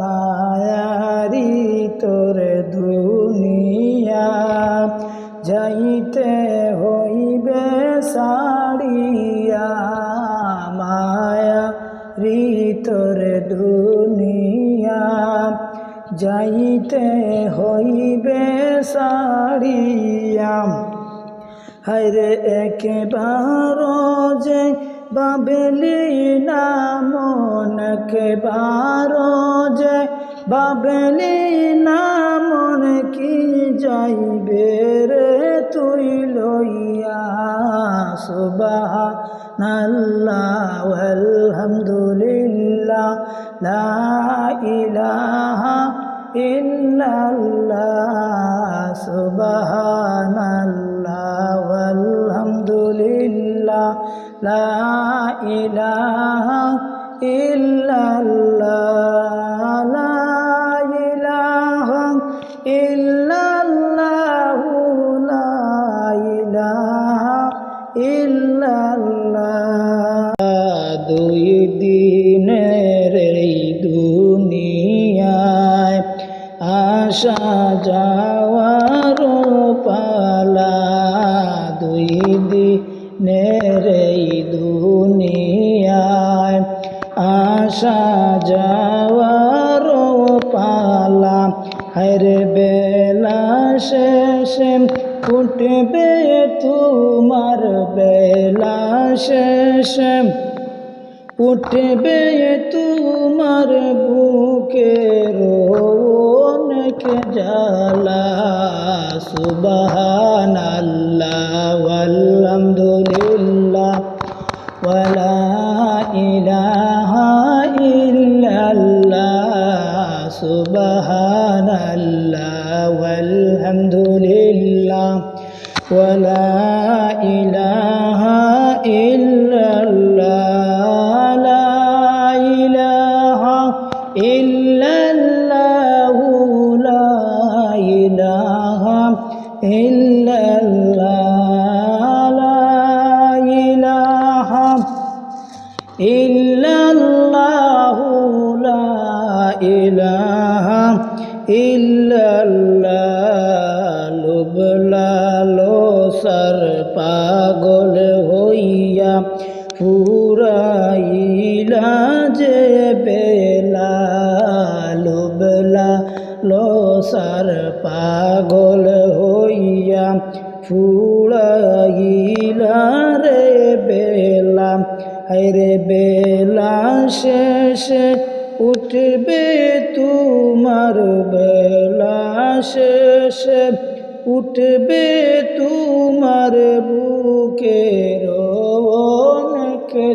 মায়ারি তোর দুনিয়া যাইতে হইবে সাড়িয়া যাইতে হইবে সাড়িয়া হায়রে একবার যে বাবেলি না মন একবার যে বাবেলি না মন, কি যাইবে রে তুই লইয়া? সুবাহ আল্লাহ আলহামদুলিল্লাহ, লা ইলাহা ইল্লাল্লাহ সুবহানাল্লাহ ওয়ালহামদুলিল্লাহ লা ইলাহা যাওয়ার পালা দুই দিনের এই দুনিয়ায়। আসা যাওয়ার পালা হরে বেলা শেষে উঠবে তোমার বেলা শেষে। উঠবে তোমার বুকের অনেক জ্বালা। সুবহান আল্লাহ আলহামদুলিল্লাহ ওয়ালা ইলাহা ইল্লাল্লাহ সুবহান আল্লাহ আলহামদুলিল্লাহ ওয়ালা إلا الله لا إله إلا الله لا إله إلا الله لا إله إلا الله লুবলা লোসার পাগল হইয়া ফুরাইলা যে বেলা লোবলা লোসার পাগল হইয়া ফুরাইলা রে বেলা। রে বেলা, শেষে উঠবে তোমার বেলা। শেষে উঠবে তোমার বুকের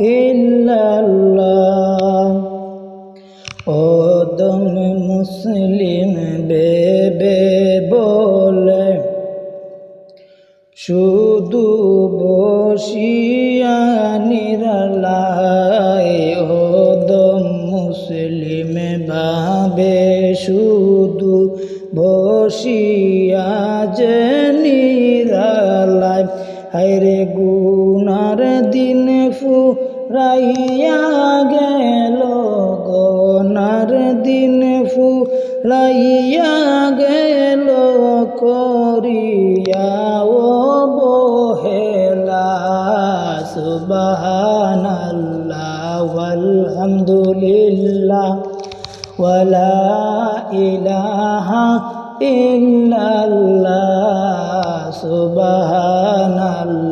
ইল্লাল্লাহ। ওদম মুসলিম বেবে বলে, শুধু বসিয়া নিরালায় ওদম মুসলিম ভাবে, শুধু বসিয়া যে নিরালায় হায় রে গু ফুরাইয়া গেল গনার দিন ফুরাইয়া গেল করিয়া, ও বহেলা সুবহানাল্লাহ, আলহামদুলিল্লাহ, ওয়ালা ইলাহা ইল্লাল্লাহ, সুবহানাল্লাহ।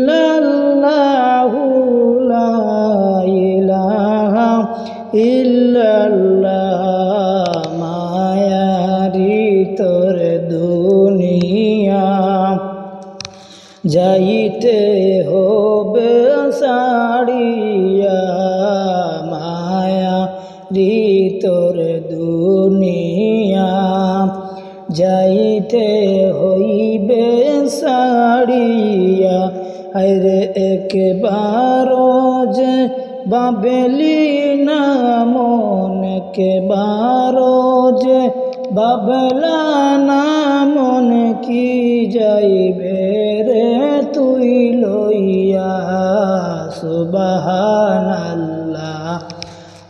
তোর দুনিয়া যাইতে হইবে সাড়িয়া আরে একবার যে বাবেলি না মন, একবার যে বাবলা না মন, কি যাইবে রে তুই লইয়া?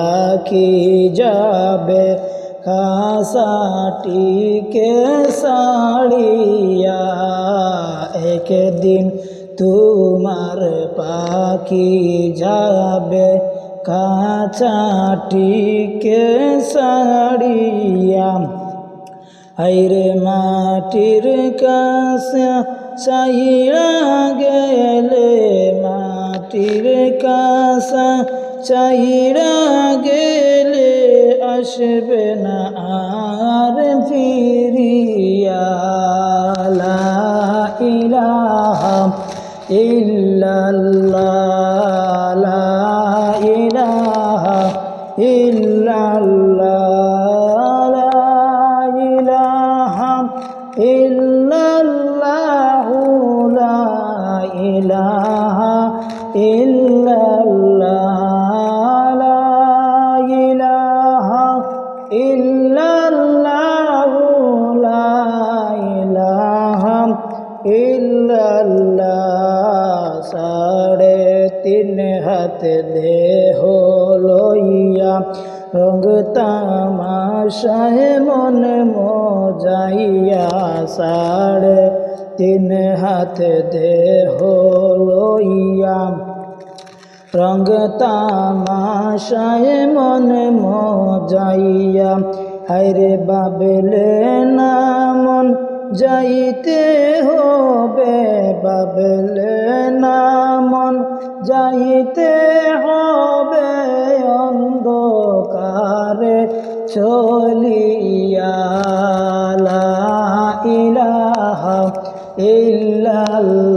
পাখি যাবে খাসাটিকে সাড়িয়া একদিন তোমার পাখি যাবে কাছাটিকে সাড়িয়া হাইরে মাটির কাছে চাইয়া গেলে মাটির কাছে চাইরা গেলে আসবে না আর ফিরিয়া। ইলাহা ইল্লাল্লাহ ইলাহা ইল্লাল্লাহ ইলাহা ইল্লাল্লাহ। তামাশায় মন মজাইয়া সাড়ে তিন হাত দেহ লইয়া। রঙ তামাশায় মন মজাইয়া, হায়রে বাবেলে না মন যাইতে হবে বাবলে নামন যাইতে হবে অন্ধকারে চলিয়া। ইলাহ ইল্লাল্লাহ।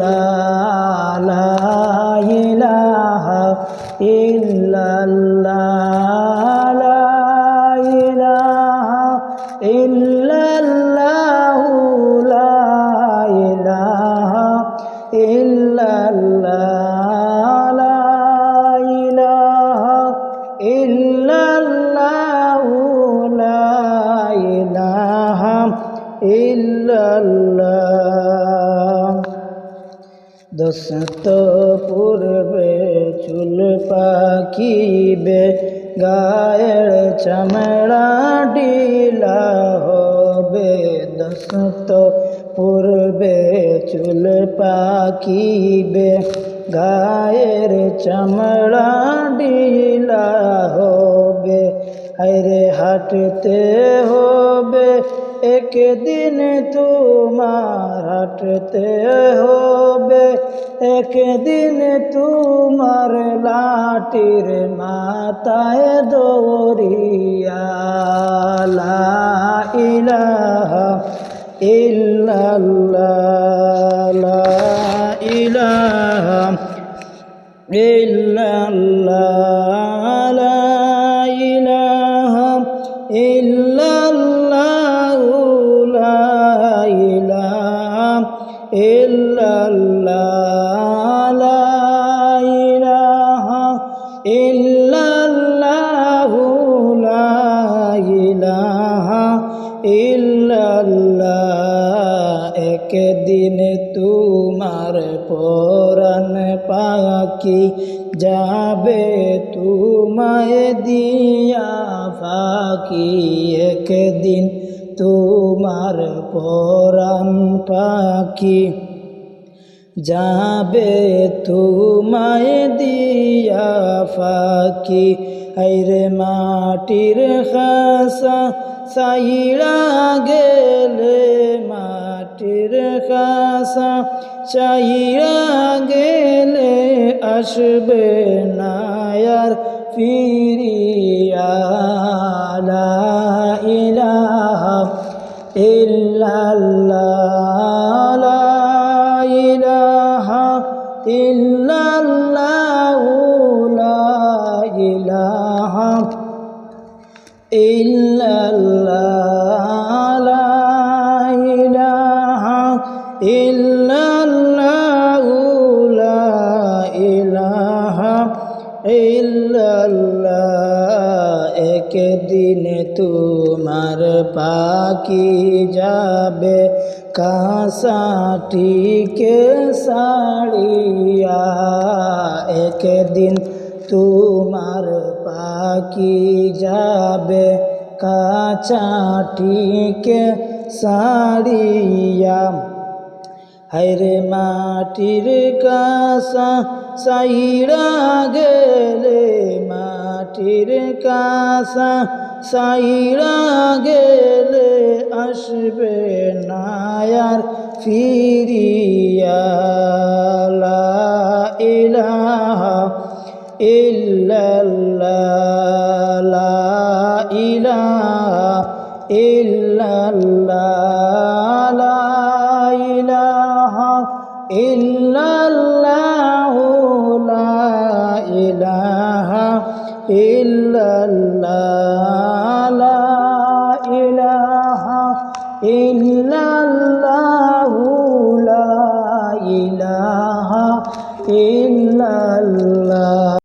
দোস্ত, পূর্বে চুল পাকিবে, গায়ের চামড়া ডিলা হবে। দোস্ত, পূর্বে চুল পাকিবে, গায়ের চামড়া ডিলা হবে। হায়রে হাঁটতে হবে একদিন তোমার হাঁটতে হবে একদিন তোমার লাটির মাথায় দৌড়িয়া পরাণ পাখি যাবে তোমায় দিয়া ফাঁকি। আইরে মাটির খাসা সাইড়া গেলে মাটির খাসা চাইরা গেলে আসবে না আর ফিরিয়া। ইলাহা ইল্লাল্লাহ একদিন তোমার পাখি যাবে কাঁসাটিকে সাড়িয়া একদিন তোমার পাখি যাবে কাঁচাটিকে সাড়িয়া হায়রে মাটির কাসা সাইরা গেলে মাটির কাসা সাইরা গেলে আসবে নায়ার ফিরিয়া। ইলাহা ইল্লাল্লাহ ইলাহা ইল্লাল্লাহ।